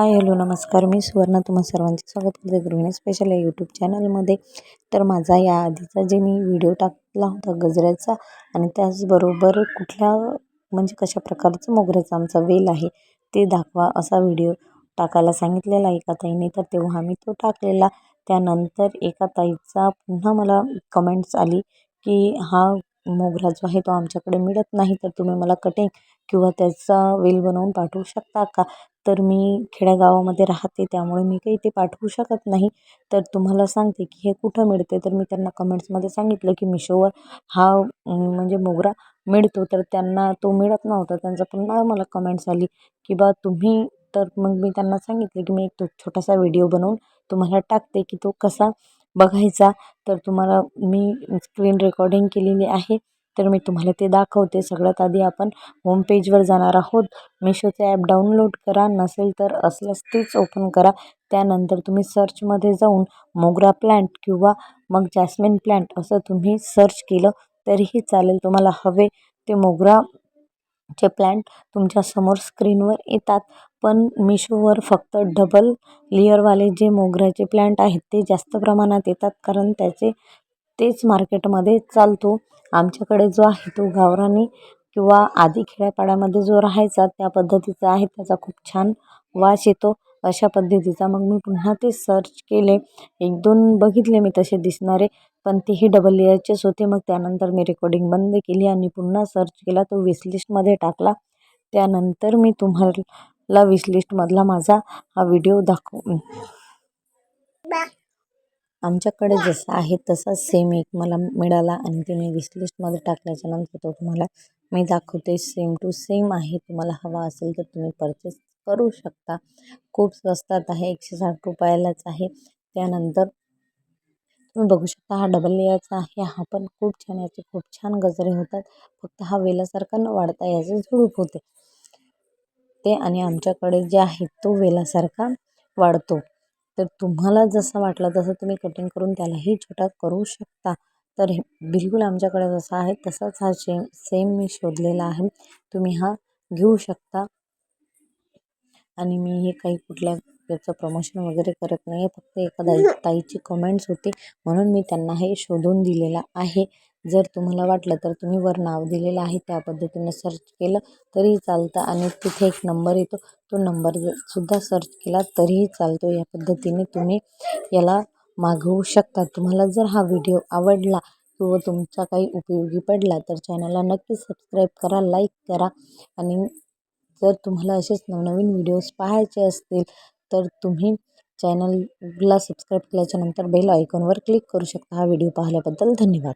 Hi hello नमस्कार. मी सुवर्णा तुम्हा सर्वांचे स्वागत करते गृहिणी स्पेशल या यूट्यूब चॅनलमध्ये तर माझा या आधीचा जे मी व्हिडिओ टाकला होता गजऱ्याचा आणि त्याचबरोबर कुठल्या म्हणजे कशा प्रकारचं मोगऱ्याचा आमचा वेल आहे ते दाखवा असा व्हिडिओ टाकायला सांगितलेला एका ताईने. तर तेव्हा मी तो टाकलेला. त्यानंतर एका ताईचा पुन्हा मला कमेंट्स आली की हा मोगरा जो आहे तो आमच्याकडे मिळत नाही तर तुम्ही मला कटिंग किंवा त्याचा वेल बनवून पाठवू शकता का? तर मी खेड्यागावामध्ये राहते त्यामुळे मी काही ते पाठवू शकत नाही. तर तुम्हाला सांगते की हे कुठं मिळते? तर मी त्यांना कमेंट्समध्ये सांगितलं की मिशोवर हा म्हणजे मोगरा मिळतो. तर त्यांना तो मिळत नव्हता. त्यांचा पुन्हा मला कमेंट्स आली की बा तुम्ही तर मग मी त्यांना सांगितलं की मी एक तो छोटासा व्हिडिओ बनवून तुम्हाला टाकते की तो कसा बघायचा. तर तुम्हाला मी स्क्रीन रेकॉर्डिंग केलेली आहे. तर मी तुम्हाला ते दाखवते. सगळ्यात आधी आपण होम पेजवर जाणार आहोत. मिशोचे ॲप डाउनलोड करा. नसेल तर असल्यास तेच ओपन करा. त्यानंतर तुम्ही सर्चमध्ये जाऊन मोगरा प्लॅन्ट किंवा मग जॅस्मिन प्लॅन्ट असं तुम्ही सर्च केलं तरीही चालेल. तुम्हाला हवे ते मोगराचे प्लॅन्ट तुमच्यासमोर स्क्रीनवर येतात. पण मिशोवर फक्त डबल लेअरवाले जे मोगऱ्याचे प्लॅन्ट आहेत ते जास्त प्रमाणात येतात. कारण त्याचे तेच मार्केटमध्ये चालतो. आमच्याकडे जो आहे तो गावरानी किंवा आधी खेड्यापाड्यामध्ये जो राहायचा त्या पद्धतीचा आहे. त्याचा खूप छान वास येतो. अशा पद्धतीचा मग मी पुन्हा ते सर्च केले. एक दोन बघितले मी तसे दिसणारे पण तेही डबल लेअरचेच होते. मग त्यानंतर मी रेकॉर्डिंग बंद केली आणि पुन्हा सर्च केला. तो विसलिस्टमध्ये टाकला. त्यानंतर मी तुम्हाला विसलिस्टमधला माझा हा व्हिडिओ दाखव आमच्याकडे जसं आहे तसा सेम एक मला मिळाला आणि ते मी विशलिस्टमध्ये टाकल्याच्या नंतर तो तुम्हाला मी दाखवते सेम टू सेम आहे. तुम्हाला हवा असेल तर तुम्ही परचेस करू शकता. खूप स्वस्तात आहे एकशे साठ रुपयालाच आहे. त्यानंतर तुम्ही बघू शकता हा डबल लेअरचा आहे. हा पण खूप छान याचे खूप छान गजरे होतात. फक्त हा वेलासारखा न वाढता याचे झुडूप होते. ते आणि आमच्याकडे जे आहे तो वेलासारखा वाढतो. तर तुम्हाला जसं वाटलं तसं तुम्ही कटिंग करून त्यालाही छोटा करू शकता. तर हे बिलकुल आमच्याकडे जसा आहे तसाच हा सेम सेम मी शोधलेला आहे. तुम्ही हा घेऊ शकता. आणि मी हे काही कुठल्या याचं प्रमोशन वगैरे करत नाही आहे फक्त एखादा ताईची कमेंट्स होती. म्हणून मी त्यांना हे शोधून दिलेलं आहे. जर तुम्हाला वाटलं तर तुम्ही वर नाव दिलेलं आहे त्या पद्धतीने सर्च केलं तरीही चालतं आणि तिथे एक नंबर येतो. तो नंबर सुद्धा सर्च केला तरीही चालतो. या पद्धतीने तुम्ही याला मागवू शकता. तुम्हाला जर हा व्हिडिओ आवडला किंवा तुमचा काही उपयोगी पडला तर चॅनलला नक्की सबस्क्राईब करा लाईक करा आणि जर तुम्हाला असेच नवनवीन व्हिडिओज पाहायचे असतील तर तुम्ही चॅनलला सबस्क्राईब केल्याच्यानंतर बेल आयकॉनवर क्लिक करू शकता. हा व्हिडिओ पाहिल्याबद्दल धन्यवाद.